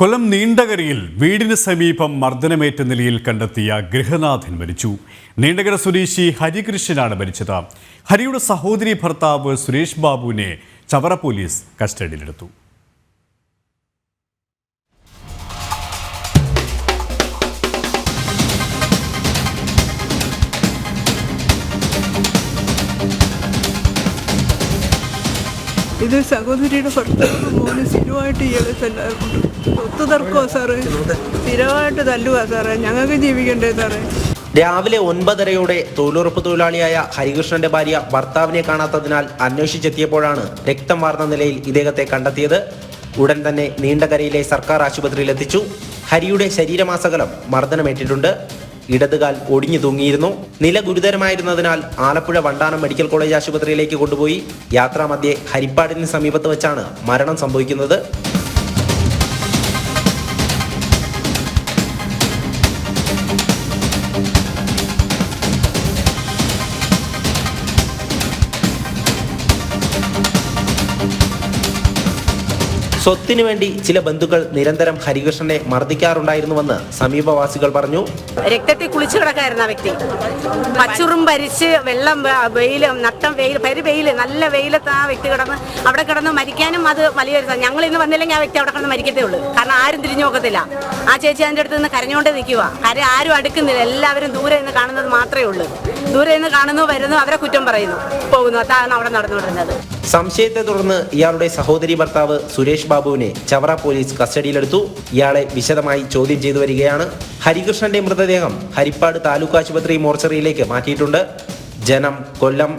കൊല്ലം നീണ്ടകരയിൽ വീടിന് സമീപം മർദ്ദനമേറ്റ നിലയിൽ കണ്ടെത്തിയ ഗൃഹനാഥൻ മരിച്ചു. നീണ്ടകര സ്വദേശി ഹരികൃഷ്ണനാണ് മരിച്ചത്. ഹരിയുടെ സഹോദരി ഭർത്താവ് സുരേഷ് ബാബുവിനെ ചവറ പോലീസ് കസ്റ്റഡിയിലെടുത്തു. ഇത് സഹോദരിയുടെ ഭർത്താവ് മോന് സ്ഥിരമായിട്ട് ഇയാളെ തല്ലാറുണ്ട് സ്വത്ത് തർക്കമോ സാറേ? സ്ഥിരമായിട്ട് തല്ലുക സാറേ. ഞങ്ങൾക്ക് ജീവിക്കണ്ടേ സാറേ? രാവിലെ ഒൻപതരയോടെ തൊഴിലുറപ്പ് തൊഴിലാളിയായ ഹരികൃഷ്ണന്റെ ഭാര്യ ഭർത്താവിനെ കാണാത്തതിനാൽ അന്വേഷിച്ചെത്തിയപ്പോഴാണ് രക്തം വാർന്ന നിലയിൽ ഇദ്ദേഹത്തെ കണ്ടെത്തിയത്. ഉടൻ തന്നെ നീണ്ടകരയിലെ സർക്കാർ ആശുപത്രിയിൽ എത്തിച്ചു. ഹരിയുടെ ശരീരമാസകലം മർദ്ദനമേറ്റിട്ടുണ്ട്. ഇടതുകാൽ ഒടിഞ്ഞു തൂങ്ങിയിരുന്നു. നില ഗുരുതരമായിരുന്നതിനാൽ ആലപ്പുഴ വണ്ടാനം മെഡിക്കൽ കോളേജ് ആശുപത്രിയിലേക്ക് കൊണ്ടുപോയി. യാത്രാമധ്യേ ഹരിപ്പാടിന് സമീപത്ത് വെച്ചാണ് മരണം സംഭവിക്കുന്നത്. സ്വത്തിനു വേണ്ടി ചില ബന്ധുക്കൾ നിരന്തരം ഹരികൃഷ്ണനെ മർദ്ദിക്കാറുണ്ടായിരുന്നുവെന്ന് സമീപവാസികൾ പറഞ്ഞു. രക്തത്തിൽ കുളിച്ചു കിടക്കായിരുന്ന വ്യക്തി. പച്ചുറും ഭരിച്ച് വെള്ളം വെയിൽ നട്ടം വെയിൽ പരി വെയിൽ നല്ല വെയിലത്ത് ആ വ്യക്തി കിടന്ന് അവിടെ കിടന്ന് മരിക്കാനും അത് വലിയൊരു ഞങ്ങൾ ഇന്ന് വന്നില്ലെങ്കിൽ ആ വ്യക്തി അവിടെ കിടന്ന് മരിക്കത്തേ ഉള്ളൂ. കാരണം ആരും തിരിഞ്ഞു നോക്കത്തില്ല. ആ ചേച്ചി അതിന്റെ അടുത്ത് നിന്ന് കരഞ്ഞുകൊണ്ടേ നിൽക്കുക കര ആരും അടുക്കുന്നില്ല. എല്ലാവരും ദൂരെ നിന്ന് കാണുന്നത് മാത്രമേ ഉള്ളൂ. ദൂരെ നിന്ന് കാണുന്നു വരുന്നു അവരെ കുറ്റം പറയുന്നു. പോകുന്നു. അതാണ് അവിടെ നടന്നുകൊണ്ടിരുന്നത്. സംശയത്തെ തുടർന്ന് ഇയാളുടെ സഹോദരി ഭർത്താവ് സുരേഷ് ബാബുവിനെ ചവറ പോലീസ് കസ്റ്റഡിയിലെടുത്തു. ഇയാളെ വിശദമായി ചോദ്യം ചെയ്തു വരികയാണ്. ഹരികൃഷ്ണന്റെ മൃതദേഹം ഹരിപ്പാട് താലൂക്ക് ആശുപത്രി മോർച്ചറിയിലേക്ക് മാറ്റിയിട്ടുണ്ട്. ജനം കൊല്ലം